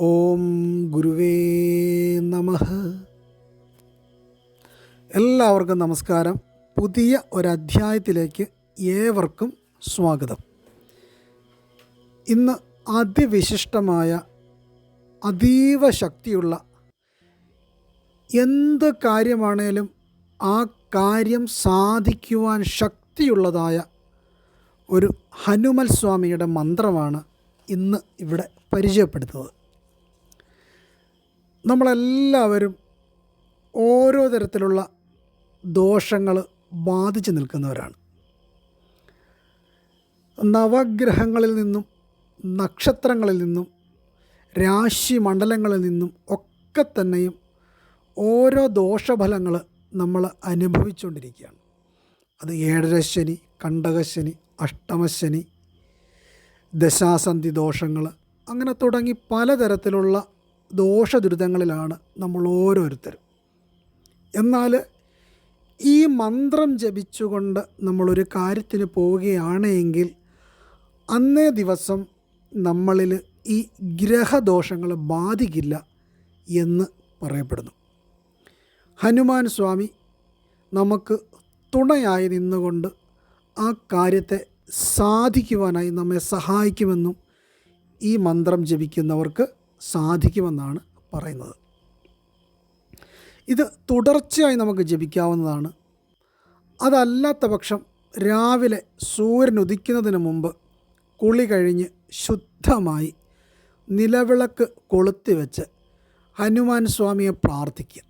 ഓം ഗുരുവേ നമ. എല്ലാവർക്കും നമസ്കാരം. പുതിയ ഒരധ്യായത്തിലേക്ക് ഏവർക്കും സ്വാഗതം. ഇന്ന് അതിവിശിഷ്ടമായ അതീവ ശക്തിയുള്ള എന്ത് കാര്യമാണേലും ആ കാര്യം സാധിക്കുവാൻ ശക്തിയുള്ളതായ ഒരു ഹനുമൽ സ്വാമിയുടെ മന്ത്രമാണ് ഇന്ന് ഇവിടെ പരിചയപ്പെടുത്തുന്നത്. നമ്മളെല്ലാവരും ഓരോ തരത്തിലുള്ള ദോഷങ്ങൾ ബാധിച്ചു നിൽക്കുന്നവരാണ്. നവഗ്രഹങ്ങളിൽ നിന്നും നക്ഷത്രങ്ങളിൽ നിന്നും രാശി മണ്ഡലങ്ങളിൽ നിന്നും ഒക്കെ തന്നെയും ഓരോ ദോഷഫലങ്ങൾ നമ്മൾ അനുഭവിച്ചുകൊണ്ടിരിക്കുകയാണ്. അത് ഏഴരശനി കണ്ടകശനി അഷ്ടമശനി ദശാസന്ധി ദോഷങ്ങൾ അങ്ങനെ തുടങ്ങി പലതരത്തിലുള്ള ദോഷദുരിതങ്ങളിലാണ് നമ്മൾ ഓരോരുത്തരും എന്നാൽ ഈ മന്ത്രം ജപിച്ചുകൊണ്ട് നമ്മളൊരു കാര്യത്തിന് പോവുകയാണ് എങ്കിൽ അന്നേ ദിവസം നമ്മളിൽ ഈ ഗ്രഹദോഷങ്ങൾ ബാധിക്കില്ല എന്ന് പറയപ്പെടുന്നു. ഹനുമാൻ സ്വാമി നമുക്ക് തുണയായി നിന്നുകൊണ്ട് ആ കാര്യത്തെ സാധിക്കുവാനായി നമ്മെ സഹായിക്കുമെന്നും ഈ മന്ത്രം ജപിക്കുന്നവർക്ക് സാധിക്കുമെന്നാണ് പറയുന്നത്. ഇത് തുടർച്ചയായി നമുക്ക് ജപിക്കാവുന്നതാണ്. അതല്ലാത്ത പക്ഷം രാവിലെ സൂര്യൻ ഉദിക്കുന്നതിന് മുമ്പ് കുളി കഴിഞ്ഞ് ശുദ്ധമായി നിലവിളക്ക് കൊളുത്തി വെച്ച് ഹനുമാൻ സ്വാമിയെ പ്രാർത്ഥിക്കുക.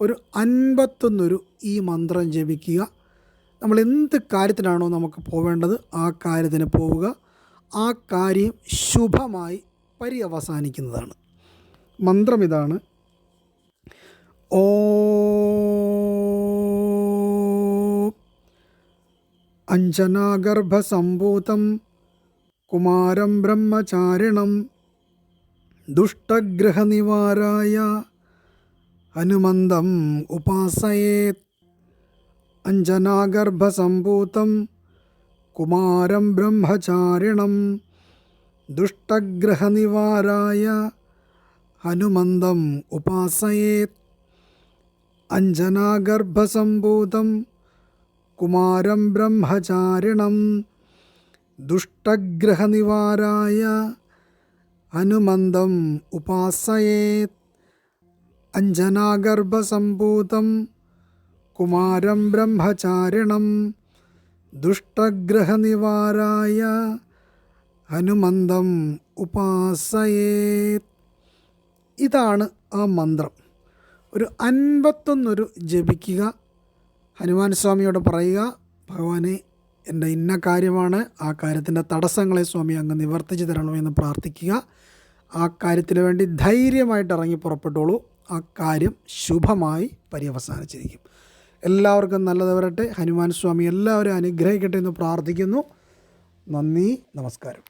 ഒരു അൻപത്തൊന്നൊരു ഈ മന്ത്രം ജപിക്കുക. നമ്മൾ എന്ത് കാര്യത്തിനാണോ നമുക്ക് പോവേണ്ടത് ആ കാര്യത്തിന് പോവുക. ആ കാര്യം ശുഭമായി പര്യവസാനിക്കുന്നതാണ്. മന്ത്രം ഇതാണ് ഓ അഞ്ജനാഗർഭസംഭൂതം കുമാരം ബ്രഹ്മചാരിണം ദുഷ്ടഗ്രഹനിവാരായ ഹനുമന്തം ഉപാസയേത്. അഞ്ജനാഗർഭസംഭൂതം കുമാരം ബ്രഹ്മചാരിണം ദുഷ്ടഗ്രഹനിവാരായ ഹനുമന്തം ഉപാസയേത്. അഞ്ജനാഗർഭസംഭൂതം കുമാരം ബ്രഹ്മചാരിണം. ദുഷ്ടഗ്രഹനിവാരായ ഹനുമന്തം ഉപാസയേത്. അഞ്ജനാഗർഭസംഭൂതം കുമാരം ബ്രഹ്മചാരിണം. ദുഷ്ടഗ്രഹനിവാരായ ഹനുമന്തം ഉപാസയേത്. ഇതാണ് ആ മന്ത്രം. ഒരു അൻപത്തൊന്നൊരു ജപിക്കുക ഹനുമാൻ സ്വാമിയോട് പറയുക ഭഗവാനെ എന്റെ ഇന്ന കാര്യമാണ് ആ കാര്യത്തിന്റെ തടസ്സങ്ങളെ സ്വാമി അങ്ങ് നിവർത്തിച്ച് തരണമെന്ന് പ്രാർത്ഥിക്കുക. ആ കാര്യത്തിന് വേണ്ടി ധൈര്യമായിട്ട് ഇറങ്ങി പുറപ്പെട്ടോളൂ. ആ കാര്യം ശുഭമായി പര്യവസാനിച്ചിരിക്കും. എല്ലാവർക്കും നല്ലത് വരട്ടെ. ഹനുമാൻ സ്വാമി എല്ലാവരും അനുഗ്രഹിക്കട്ടെ എന്ന് പ്രാർത്ഥിക്കുന്നു. നന്ദി നമസ്കാരം.